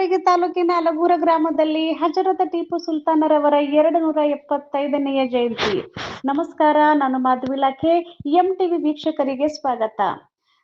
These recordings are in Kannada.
ತಾಲೂಕಿನ ಅಲಗೂರ ಗ್ರಾಮದಲ್ಲಿ ಹಜರತ ಟಿಪ್ಪು ಸುಲ್ತಾನರವರ ಎರಡು ನೂರ ಎಪ್ಪತ್ತೈದನೆಯ ಜಯಂತಿ. ನಮಸ್ಕಾರ, ನಾನು ಮಾಧುವಿಲಾಖೆ, ಎಂ ಟಿವಿ ವೀಕ್ಷಕರಿಗೆ ಸ್ವಾಗತ.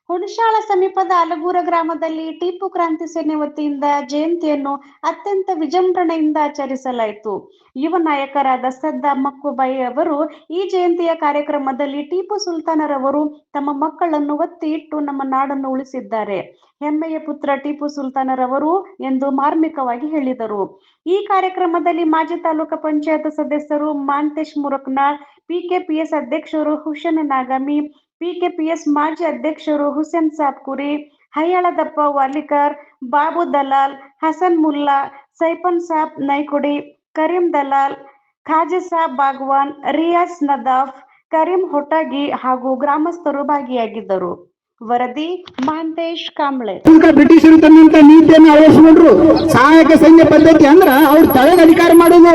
ಹುಣಶಾಳ ಸಮೀಪದ ಅಲಗೂರ ಗ್ರಾಮದಲ್ಲಿ ಟಿಪ್ಪು ಕ್ರಾಂತಿ ಸೇನೆ ವತಿಯಿಂದ ಜಯಂತಿಯನ್ನು ಅತ್ಯಂತ ವಿಜೃಂಭಣೆಯಿಂದ ಆಚರಿಸಲಾಯಿತು. ಯುವ ನಾಯಕರಾದ ಸದ್ದಾ ಮಕ್ಕುಬಾಯಿ ಅವರು ಈ ಜಯಂತಿಯ ಕಾರ್ಯಕ್ರಮದಲ್ಲಿ ಟಿಪ್ಪು ಸುಲ್ತಾನರವರು ತಮ್ಮ ಮಕ್ಕಳನ್ನು ಒತ್ತಿ ಇಟ್ಟು ನಮ್ಮ ನಾಡನ್ನು ಉಳಿಸಿದ್ದಾರೆ. ಹೆಮ್ಮೆಯ ಪುತ್ರ ಟಿಪ್ಪು ಸುಲ್ತಾನರವರು ಎಂದು ಮಾರ್ಮಿಕವಾಗಿ ಹೇಳಿದರು. ಈ ಕಾರ್ಯಕ್ರಮದಲ್ಲಿ ಮಾಜಿ ತಾಲೂಕು ಪಂಚಾಯತ್ ಸದಸ್ಯರು ಮಾಂತೇಶ್ ಮುರಕ್ನಾಳ್, ಪಿಕೆಪಿಎಸ್ ಅಧ್ಯಕ್ಷರು ಹುಶನ ನಾಗಮಿ ಪಿಕೆಪಿಎಸ್ ಮಾಜಿ ಅಧ್ಯಕ್ಷರು ಹುಸೇನ್ ಸಾಬ್ಕುರಿ ಹಯ್ಯಾಳದಪ್ಪ ವಾಲಿಕರ್ ಬಾಬು ದಲಾಲ್ ಹಸನ್ ಮುಲ್ಲಾ ಸೈಪನ್ ಸಾಬ್ ನೈಕುಡಿ ಕರೀಂ ದಲಾಲ್ ಖಾಜಿ ಸಾಬ್ ಬಾಗ್ವಾನ್ ರಿಯಾಸ್ ನದಾಫ್ ಕರೀಂ ಹೊಟಗಿ ಹಾಗೂ ಗ್ರಾಮಸ್ಥರು ಭಾಗಿಯಾಗಿದ್ದರು. ವರದಿ ಮಾಂತೇಶ್ ಕಾಂಬ್ಳೆ ಬ್ರಿಟಿಷರು ತನ್ನಂತ ನೀತಿಯನ್ನು ಅಳವಡಿಸಿಕೊಂಡ್ರು. ಸಹಾಯಕ ಸೈನ್ಯ ಪದ್ಧತಿ ಅಂದ್ರ ಅವ್ರ ತಳಗ ಅಧಿಕಾರ ಮಾಡೋದು.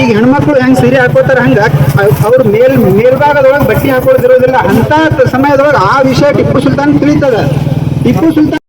ಈಗ ಹೆಣ್ಮಕ್ಳು ಹೆಂಗ್ ಸೀರೆ ಹಾಕೋತಾರ ಹಂಗ ಅವ್ರ ಮೇಲ್ ಮೇಲ್ಭಾಗದೊಳಗೆ ಬಟ್ಟೆ ಹಾಕೋದಿರೋದಿಲ್ಲ ಅಂತ ಸಮಯದೊಳಗೆ ಆ ವಿಷಯ ಟಿಪ್ಪು ಸುಲ್ತಾನ್ ತಿಳಿತದ. ಟಿಪ್ಪು ಸುಲ್ತಾನ್